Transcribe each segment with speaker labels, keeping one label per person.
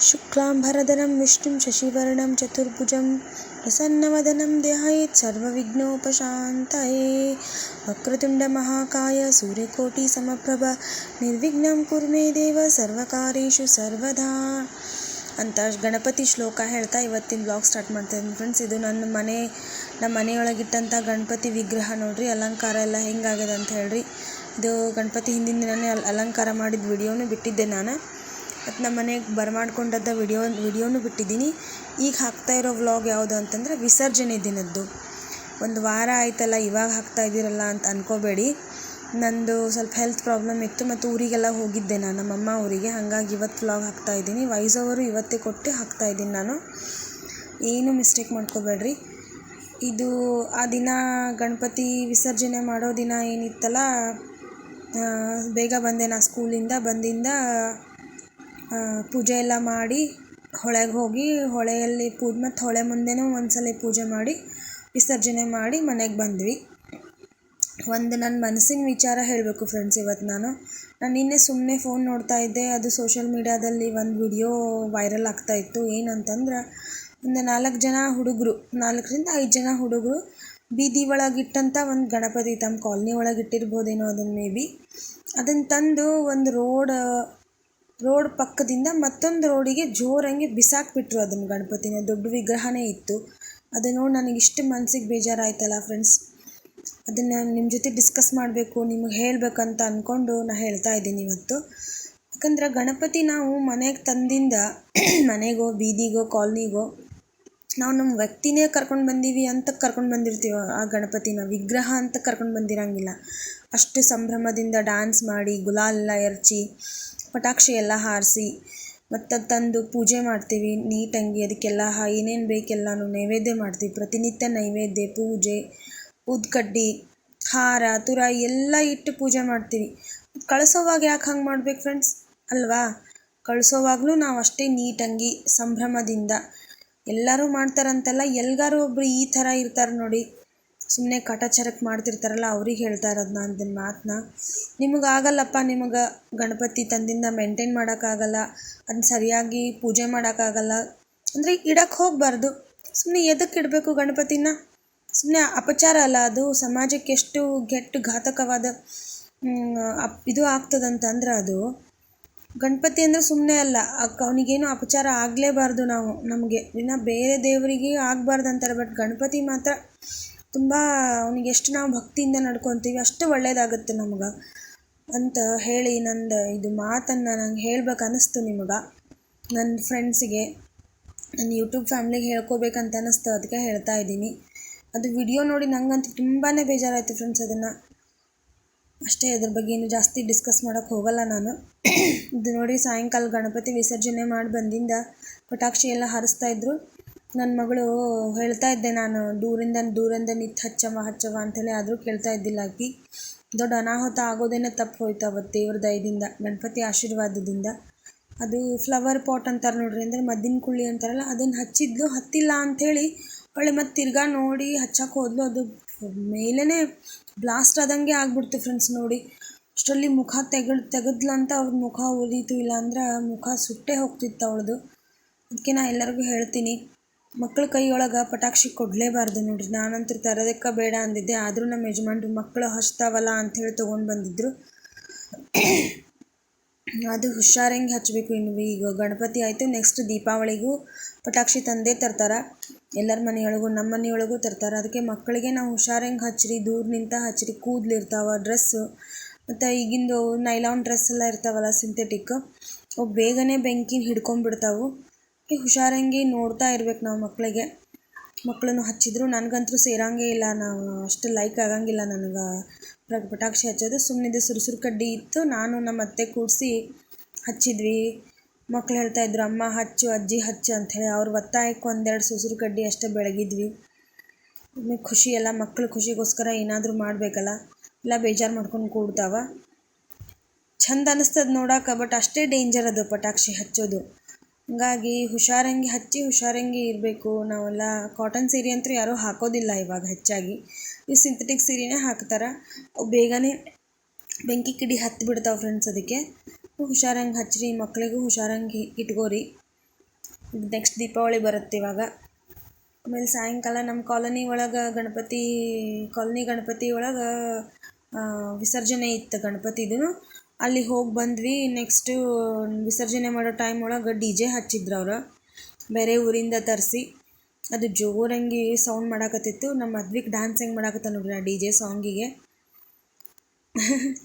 Speaker 1: शुक्लाम्बरधरं विष्णुं शशिवर्णं चतुर्भुजं प्रसन्नवदनं ध्यायेत् सर्वविघ्नोपशान्तये वक्रतुण्डमहाकाय सूर्यकोटिसमप्रभ निर्विघ्नं कुरु मे देव ಸರ್ವಕಾರ್ಯೇಷು ಸರ್ವದಾ ಅಂತ ಗಣಪತಿ ಶ್ಲೋಕ ಹೇಳ್ತಾ ಇವತ್ತಿನ ಬ್ಲಾಗ್ ಸ್ಟಾರ್ಟ್ ಮಾಡ್ತಾಯಿದ್ದೀನಿ ಫ್ರೆಂಡ್ಸ್ ಇದು ನನ್ನ ಮನೆ ನಮ್ಮ ಮನೆಯೊಳಗಿಟ್ಟಂಥ ಗಣಪತಿ ವಿಗ್ರಹ ನೋಡಿರಿ ಅಲಂಕಾರ ಎಲ್ಲ ಹೆಂಗಾಗಿದೆ ಅಂತ ಹೇಳ್ರಿ ಇದು ಗಣಪತಿ ಹಿಂದಿನ ದಿನವೇ ಅಲ್ ಅಲಂಕಾರ ಮಾಡಿದ ವಿಡಿಯೋನು ಬಿಟ್ಟಿದ್ದೆ ನಾನು ಮತ್ತು ನಮ್ಮ ಮನೆಗೆ ಬರಮಾಡ್ಕೊಂಡದ್ದ ವಿಡಿಯೋ, ವಿಡಿಯೋನು ಬಿಟ್ಟಿದ್ದೀನಿ. ಈಗ ಹಾಕ್ತಾ ಇರೋ ವ್ಲಾಗ್ ಯಾವುದು ಅಂತಂದರೆ ವಿಸರ್ಜನೆ ದಿನದ್ದು. ಒಂದು ವಾರ ಆಯ್ತಲ್ಲ, ಇವಾಗ ಹಾಕ್ತಾ ಇದ್ದೀರಲ್ಲ ಅಂತ ಅನ್ಕೋಬೇಡಿ. ನಂದು ಸ್ವಲ್ಪ ಹೆಲ್ತ್ ಪ್ರಾಬ್ಲಮ್ ಇತ್ತು ಮತ್ತು ಊರಿಗೆಲ್ಲ ಹೋಗಿದ್ದೆ ನಾನು ನಮ್ಮಮ್ಮ ಊರಿಗೆ. ಹಾಗಾಗಿ ಇವತ್ತು ವ್ಲಾಗ್ ಹಾಕ್ತಾ ಇದ್ದೀನಿ. ವಾಯ್ಸ್ ಓವರು ಇವತ್ತೇ ಕೊಟ್ಟು ಹಾಕ್ತಾ ಇದ್ದೀನಿ ನಾನು. ಏನು ಮಿಸ್ಟೇಕ್ ಮಾಡ್ಕೋಬೇಡ್ರಿ. ಇದು ಆ ದಿನ ಗಣಪತಿ ವಿಸರ್ಜನೆ ಮಾಡೋ ದಿನ ಏನಿತ್ತಲ್ಲ ಬೇಗ ಬಂದೆ ನಾ ಸ್ಕೂಲಿಂದ ಬಂದಿಂದ ಪೂಜೆ ಎಲ್ಲ ಮಾಡಿ ಹೊಳೆಗೆ ಹೋಗಿ ಹೊಳೆಯಲ್ಲಿ ಪೂಜೆ ಮತ್ತು ಹೊಳೆ ಮುಂದೆನೂ ಒಂದು ಸಲ ಪೂಜೆ ಮಾಡಿ ವಿಸರ್ಜನೆ ಮಾಡಿ ಮನೆಗೆ ಬಂದ್ವಿ. ಒಂದು ನನ್ನ ಮನಸ್ಸಿನ ವಿಚಾರ ಹೇಳಬೇಕು ಫ್ರೆಂಡ್ಸ್ ಇವತ್ತು ನಾನು. ನಾನು ನಿನ್ನೆ ಸುಮ್ಮನೆ ಫೋನ್ ನೋಡ್ತಾ ಇದ್ದೆ, ಅದು ಸೋಷಿಯಲ್ ಮೀಡ್ಯಾದಲ್ಲಿ ಒಂದು ವಿಡಿಯೋ ವೈರಲ್ ಆಗ್ತಾ ಇತ್ತು, ಏನಂತಂದ್ರೆ ಒಂದು ನಾಲ್ಕು ಜನ ಹುಡುಗರು, ನಾಲ್ಕರಿಂದ ಐದು ಜನ ಹುಡುಗರು ಬೀದಿ ಒಳಗಿಟ್ಟಂಥ ಒಂದು ಗಣಪತಿ ತಮ್ಮ ಕಾಲೋನಿ ಒಳಗೆ ಇಟ್ಟಿರ್ಬೋದೇನೋ ಅದನ್ನು ಮೇ ಬಿ ಅದನ್ನು ತಂದು ಒಂದು ರೋಡ್ ರೋಡ್ ಪಕ್ಕದಿಂದ ಮತ್ತೊಂದು ರೋಡಿಗೆ ಜೋರಂಗೆ ಬಿಸಾಕ್ಬಿಟ್ರು ಅದನ್ನು ಗಣಪತಿನ. ದೊಡ್ಡ ವಿಗ್ರಹನೇ ಇತ್ತು. ಅದು ನೋಡಿ ನನಗೆ ಇಷ್ಟು ಮನಸ್ಸಿಗೆ ಬೇಜಾರಾಯ್ತಲ್ಲ ಫ್ರೆಂಡ್ಸ್ ಅದನ್ನು ನಿಮ್ಮ ಜೊತೆ ಡಿಸ್ಕಸ್ ಮಾಡಬೇಕು, ನಿಮಗೆ ಹೇಳಬೇಕಂತ ಅಂದ್ಕೊಂಡು ನಾನು ಹೇಳ್ತಾ ಇದ್ದೀನಿ ಇವತ್ತು. ಯಾಕಂದ್ರೆ ಗಣಪತಿ ನಾವು ಮನೆಗೆ ತಂದಿಂದ ಮನೆಗೋ, ಬೀದಿಗೋ, ಕಾಲ್ನಿಗೋ, ನಾವು ನಮ್ಮ ವ್ಯಕ್ತಿನೇ ಕರ್ಕೊಂಡು ಬಂದೀವಿ ಅಂತ ಕರ್ಕೊಂಡು ಬಂದಿರ್ತೀವಿ, ಆ ಗಣಪತಿನ. ವಿಗ್ರಹ ಅಂತ ಕರ್ಕೊಂಡು ಬಂದಿರಂಗಿಲ್ಲ. ಅಷ್ಟು ಸಂಭ್ರಮದಿಂದ ಡ್ಯಾನ್ಸ್ ಮಾಡಿ, ಗುಲಾಲ್ ಎಲ್ಲ ಎರಚಿ ಪಟಾಕ್ಷಿ ಎಲ್ಲ ಹಾರಿಸಿ ಮತ್ತು ತಂದು ಪೂಜೆ ಮಾಡ್ತೀವಿ ನೀಟಂಗಿ ಅದಕ್ಕೆಲ್ಲ ಏನೇನು ಬೇಕೆಲ್ಲನೂ ನೈವೇದ್ಯ ಮಾಡ್ತೀವಿ. ಪ್ರತಿನಿತ್ಯ ನೈವೇದ್ಯ, ಪೂಜೆ, ಉದ್ಕಡ್ಡಿ, ಹಾರ ತುರ ಎಲ್ಲ ಇಟ್ಟು ಪೂಜೆ ಮಾಡ್ತೀವಿ. ಕಳಿಸೋವಾಗ ಯಾಕೆ ಹಂಗೆ ಮಾಡ್ಬೇಕು ಫ್ರೆಂಡ್ಸ್ ಅಲ್ವಾ? ಕಳಿಸೋವಾಗಲೂ ನಾವು ಅಷ್ಟೇ ನೀಟಂಗಿ ಸಂಭ್ರಮದಿಂದ ಎಲ್ಲರೂ ಮಾಡ್ತಾರಂತಲ್ಲ, ಎಲ್ಗಾರು ಒಬ್ಬರು ಈ ಥರ ಇರ್ತಾರೆ ನೋಡಿ. ಸುಮ್ಮನೆ ಕಟಚರಕ್ಕೆ ಮಾಡ್ತಿರ್ತಾರಲ್ಲ, ಅವ್ರಿಗೆ ಹೇಳ್ತಾ ಇರೋದು ನಾನು ಅದನ್ನ ಮಾತನ್ನ ನಿಮಗೆ ಆಗಲ್ಲಪ್ಪ, ನಿಮಗೆ ಗಣಪತಿ ತಂದಿಂದ ಮೇಂಟೈನ್ ಮಾಡೋಕ್ಕಾಗಲ್ಲ ಅದನ್ನ ಸರಿಯಾಗಿ ಪೂಜೆ ಮಾಡೋಕ್ಕಾಗಲ್ಲ ಅಂದರೆ ಇಡಕ್ಕೆ ಹೋಗಬಾರ್ದು. ಸುಮ್ಮನೆ ಎದಕ್ಕೆ ಇಡಬೇಕು ಗಣಪತಿನ? ಸುಮ್ಮನೆ ಅಪಚಾರ ಅಲ್ಲ ಅದು. ಸಮಾಜಕ್ಕೆ ಎಷ್ಟು ಗೆಟ್ಟು ಘಾತಕವಾದ ಅಪ್, ಇದು ಆಗ್ತದಂತಂದ್ರೆ ಅದು ಗಣಪತಿ ಅಂದರೆ ಸುಮ್ಮನೆ ಅಲ್ಲ. ಅವನಿಗೇನು ಅಪಚಾರ ಆಗಲೇಬಾರ್ದು ನಾವು. ನಮಗೆ ಇನ್ನು ಬೇರೆ ದೇವರಿಗೆ ಆಗಬಾರ್ದು ಅಂತಾರೆ ಬಟ್ ಗಣಪತಿ ಮಾತ್ರ ತುಂಬ ಅವನಿಗೆ ಎಷ್ಟು ನಾವು ಭಕ್ತಿಯಿಂದ ನಡ್ಕೊತೀವಿ, ಅಷ್ಟು ಒಳ್ಳೇದಾಗುತ್ತೆ ನಮ್ಗೆ. ಅಂತ ಹೇಳಿ ನಂದು ಇದು ಮಾತನ್ನು ನಂಗೆ ಹೇಳ್ಬೇಕು ಅನ್ನಿಸ್ತು ನಿಮಗೆ. ನನ್ನ ಫ್ರೆಂಡ್ಸಿಗೆ ನನ್ನ ಯೂಟ್ಯೂಬ್ ಫ್ಯಾಮ್ಲಿಗೆ ಹೇಳ್ಕೋಬೇಕಂತ ಅನ್ನಿಸ್ತು ಅದಕ್ಕೆ ಹೇಳ್ತಾ ಇದ್ದೀನಿ. ಅದು ವಿಡಿಯೋ ನೋಡಿ ನಂಗಂತೂ ತುಂಬಾ ಬೇಜಾರಾಯಿತು ಫ್ರೆಂಡ್ಸ್ ಅದನ್ನು. ಅಷ್ಟೇ, ಅದ್ರ ಬಗ್ಗೆ ಏನು ಜಾಸ್ತಿ ಡಿಸ್ಕಸ್ ಮಾಡೋಕ್ಕೆ ಹೋಗಲ್ಲ ನಾನು. ಇದು ನೋಡಿ ಸಾಯಂಕಾಲ ಗಣಪತಿ ವಿಸರ್ಜನೆ ಮಾಡಿ ಬಂದಿಂದ ಪಟಾಕ್ಷಿ ಎಲ್ಲ ಹಾರಿಸ್ತಾಯಿದ್ರು ನನ್ನ ಮಗಳು ಹೇಳ್ತಾ ಇದ್ದೆ ನಾನು, ದೂರಿಂದ ದೂರಿಂದ ನಿಂತು ಹಚ್ಚವ ಹಚ್ಚವ ಅಂತೇಳಿ ಆದರೂ ಕೇಳ್ತಾ ಇದ್ದಿಲ್ಲ ಆಕಿ. ದೊಡ್ಡ ಅನಾಹುತ ಆಗೋದೇನೆ ತಪ್ಪು ಹೋಯ್ತು ಅವತ್ತು ದೇವ್ರ ದಯದಿಂದ, ಗಣಪತಿ ಆಶೀರ್ವಾದದಿಂದ. ಅದು ಫ್ಲವರ್ ಪಾಟ್ ಅಂತಾರೆ ನೋಡ್ರಿ, ಅಂದರೆ ಮದ್ದಿನ ಕುಳ್ಳಿ ಅಂತಾರಲ್ಲ ಅದನ್ನು ಹಚ್ಚಿದ್ಲು, ಹತ್ತಿಲ್ಲ ಅಂಥೇಳಿ ಹೊಳ್ಳಿ ಮತ್ತು ತಿರ್ಗಾ ನೋಡಿ ಹಚ್ಚಕ್ಕೆ ಹೋದ್ಲು. ಅದು ಮೇಲೇ ಬ್ಲಾಸ್ಟ್ ಆದಂಗೆ ಆಗ್ಬಿಡ್ತು ಫ್ರೆಂಡ್ಸ್ ನೋಡಿ. ಅಷ್ಟರಲ್ಲಿ ಮುಖ ತೆಗದ್ ತೆಗೆದ್ಲಂತ ಅವ್ರ ಮುಖ ಉರಿತು, ಇಲ್ಲಾಂದ್ರೆ ಮುಖ ಸುಟ್ಟೇ ಹೋಗ್ತಿತ್ತು ಅವಳದು. ಅದಕ್ಕೆ ನಾ ಎಲ್ಲರಿಗೂ ಹೇಳ್ತೀನಿ ಮಕ್ಳ ಕೈಯೊಳಗೆ ಪಟಾಕ್ಷಿ ಕೊಡಲೇಬಾರ್ದು ನೋಡ್ರಿ. ನಾನಂತೂ ತರೋದಕ್ಕೆ ಬೇಡ ಅಂದಿದ್ದೆ. ಆದರೂ ನಮ್ಮ ಯಜಮಾನ್ರು ಮಕ್ಕಳು ಹಚ್ತಾವಲ್ಲ ಅಂಥೇಳಿ ತೊಗೊಂಡು ಬಂದಿದ್ದರು ಅದು ಹುಷಾರಂಗೆ ಹಚ್ಚಬೇಕು ಇನ್ನು. ಈಗ ಗಣಪತಿ ಆಯಿತು. ನೆಕ್ಸ್ಟ್ ದೀಪಾವಳಿಗೂ ಪಟಾಕ್ಷಿ ತಂದೇ ತರ್ತಾರೆ. ಎಲ್ಲರ ಮನೆಯೊಳಗೂ, ನಮ್ಮ ಮನೆಯೊಳಗೂ ತರ್ತಾರೆ. ಅದಕ್ಕೆ ಮಕ್ಕಳಿಗೆ ನಾವು ಹುಷಾರಂಗೆ ಹಚ್ಚಿರಿ ದೂರ ನಿಂತ ಹಚ್ಚಿರಿ ಕೂದಲು ಇರ್ತಾವೆ ಡ್ರೆಸ್ಸು ಮತ್ತು ಈಗಿಂದು ನೈಲಾನ್ ಡ್ರೆಸ್ ಎಲ್ಲ ಇರ್ತಾವಲ್ಲ ಸಿಂಥೆಟಿಕ್ ಅವು ಬೇಗನೆ ಬೆಂಕಿ ಹಿಡ್ಕೊಂಡ್ಬಿಡ್ತಾವೆ ಹುಷಾರಂಗೆ ನೋಡ್ತಾ ಇರ್ಬೇಕು ನಾವು ಮಕ್ಕಳಿಗೆ. ಮಕ್ಕಳನ್ನು ಹಚ್ಚಿದ್ರು. ನನಗಂತೂ ಸೇರಂಗೇ ಇಲ್ಲ. ನಾವು ಅಷ್ಟು ಲೈಕ್ ಆಗಂಗಿಲ್ಲ ನನಗೆ. ಪಟಾಕ್ಷಿ ಹಚ್ಚೋದು. ಸುಮ್ಮನಿದೆ ಸುರುಸುರು ಕಡ್ಡಿ ಇತ್ತು. ನಾನು ನಮ್ಮ ಅತ್ತೆ ಕೂಡಿಸಿ ಹಚ್ಚಿದ್ವಿ. ಮಕ್ಳು ಹೇಳ್ತಾಯಿದ್ರು ಅಮ್ಮ, ಹಚ್ಚು, ಅಜ್ಜಿ, ಹಚ್ಚು ಅಂಥೇಳಿ ಅವ್ರ ಒತ್ತಾಯಕ್ಕೆ ಒಂದೆರಡು ಸುಸುರು ಕಡ್ಡಿ ಅಷ್ಟೇ ಬೆಳಗಿದ್ವಿ. ಆಮೇಲೆ ಖುಷಿ ಎಲ್ಲ ಮಕ್ಕಳು ಖುಷಿಗೋಸ್ಕರ ಏನಾದರೂ ಮಾಡಬೇಕಲ್ಲ? ಎಲ್ಲ ಬೇಜಾರು ಮಾಡ್ಕೊಂಡು ಕೂಡ್ತಾವ? ಚಂದ ಅನ್ನಿಸ್ತದೆ ನೋಡೋಕೆ, ಬಟ್ ಅಷ್ಟೇ ಡೇಂಜರ್ ಅದು ಪಟಾಕ್ಷಿ ಹಚ್ಚೋದು. ಹಂಗಾಗಿ ಹುಷಾರಂಗಿ, ಹಚ್ಚಿ ಹುಷಾರಂಗಿ ಇರಬೇಕು. ನಾವೆಲ್ಲ ಕಾಟನ್ ಸೀರೆ ಅಂತೂ ಯಾರೂ ಹಾಕೋದಿಲ್ಲ ಇವಾಗ ಹೆಚ್ಚಾಗಿ. ಈ ಸಿಂಥೆಟಿಕ್ ಸೀರೆನೇ ಹಾಕ್ತಾರೆ. ಅವು ಬೇಗನೆ ಬೆಂಕಿ ಕಿಡಿ ಹತ್ತಿ ಬಿಡ್ತಾವೆ ಫ್ರೆಂಡ್ಸ್ ಅದಕ್ಕೆ. ಹುಷಾರಂಗೆ ಹಚ್ಚಿರಿ ಮಕ್ಕಳಿಗೂ ಹುಷಾರಂಗಿ ಇಟ್ಕೋರಿ. ನೆಕ್ಸ್ಟ್ ದೀಪಾವಳಿ ಬರುತ್ತೆ ಇವಾಗ. ಆಮೇಲೆ ಸಾಯಂಕಾಲ ನಮ್ಮ ಕಾಲೋನಿ ಒಳಗೆ ಗಣಪತಿ, ಕಾಲೋನಿ ಗಣಪತಿ ಒಳಗೆ ವಿಸರ್ಜನೆ ಇತ್ತು ಗಣಪತಿದು. ಅಲ್ಲಿ ಹೋಗಿ ಬಂದ್ವಿ. ನೆಕ್ಸ್ಟು ವಿಸರ್ಜನೆ ಮಾಡೋ ಟೈಮ್ ಒಳಗೆ ಡಿ ಜೆ ಹಚ್ಚಿದ್ರು ಅವ್ರು. ಬೇರೆ ಊರಿಂದ ತರಿಸಿ. ಅದು ಜೋರಂಗಿ ಸೌಂಡ್ ಮಾಡಾಕತ್ತಿತ್ತು. ನಮ್ಮ ಮದ್ವಿಗೆ ಡ್ಯಾನ್ಸ್ ಹೆಂಗೆ ಮಾಡಾಕತ್ತ ನೋಡ್ರಿ ಆ ಡಿ ಜೆ ಸಾಂಗಿಗೆ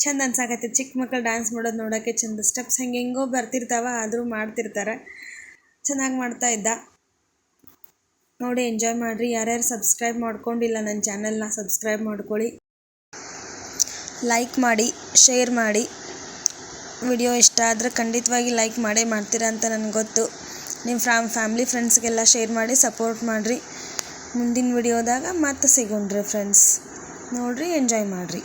Speaker 1: ಚಂದ ಅನ್ಸಾಕತ್ತಿತ್ತು. ಚಿಕ್ಕ ಮಕ್ಕಳು ಡ್ಯಾನ್ಸ್ ಮಾಡೋದು ನೋಡೋಕ್ಕೆ ಚಂದ. ಸ್ಟೆಪ್ಸ್ ಹೆಂಗೆ ಹೆಂಗೋ ಬರ್ತಿರ್ತಾವ, ಆದರೂ ಮಾಡ್ತಿರ್ತಾರೆ. ಚೆನ್ನಾಗಿ ಮಾಡ್ತಾ ಇದ್ದ. ನೋಡಿ ಎಂಜಾಯ್ ಮಾಡಿರಿ. ಯಾರ್ಯಾರು ಸಬ್ಸ್ಕ್ರೈಬ್ ಮಾಡ್ಕೊಂಡಿಲ್ಲ ನನ್ನ ಚಾನಲ್ನ ಸಬ್ಸ್ಕ್ರೈಬ್ ಮಾಡ್ಕೊಳ್ಳಿ. ಲೈಕ್ ಮಾಡಿ ಶೇರ್ ಮಾಡಿ. ವಿಡಿಯೋ ಇಷ್ಟ ಆದರೆ ಖಂಡಿತವಾಗಿ ಲೈಕ್ ಮಾಡೇ ಮಾಡ್ತೀರಾ ಅಂತ ನನಗೆ ಗೊತ್ತು. ನಿಮ್ಮ ಫ್ಯಾಮ್, ಫ್ಯಾಮ್ಲಿ ಫ್ರೆಂಡ್ಸ್ಗೆಲ್ಲ ಶೇರ್ ಮಾಡಿ ಸಪೋರ್ಟ್ ಮಾಡಿರಿ. ಮುಂದಿನ ವಿಡಿಯೋದಾಗ ಮತ್ತೆ ಸಿಗೋಣ್ರಿ ಫ್ರೆಂಡ್ಸ್ ನೋಡಿರಿ ಎಂಜಾಯ್ ಮಾಡಿರಿ.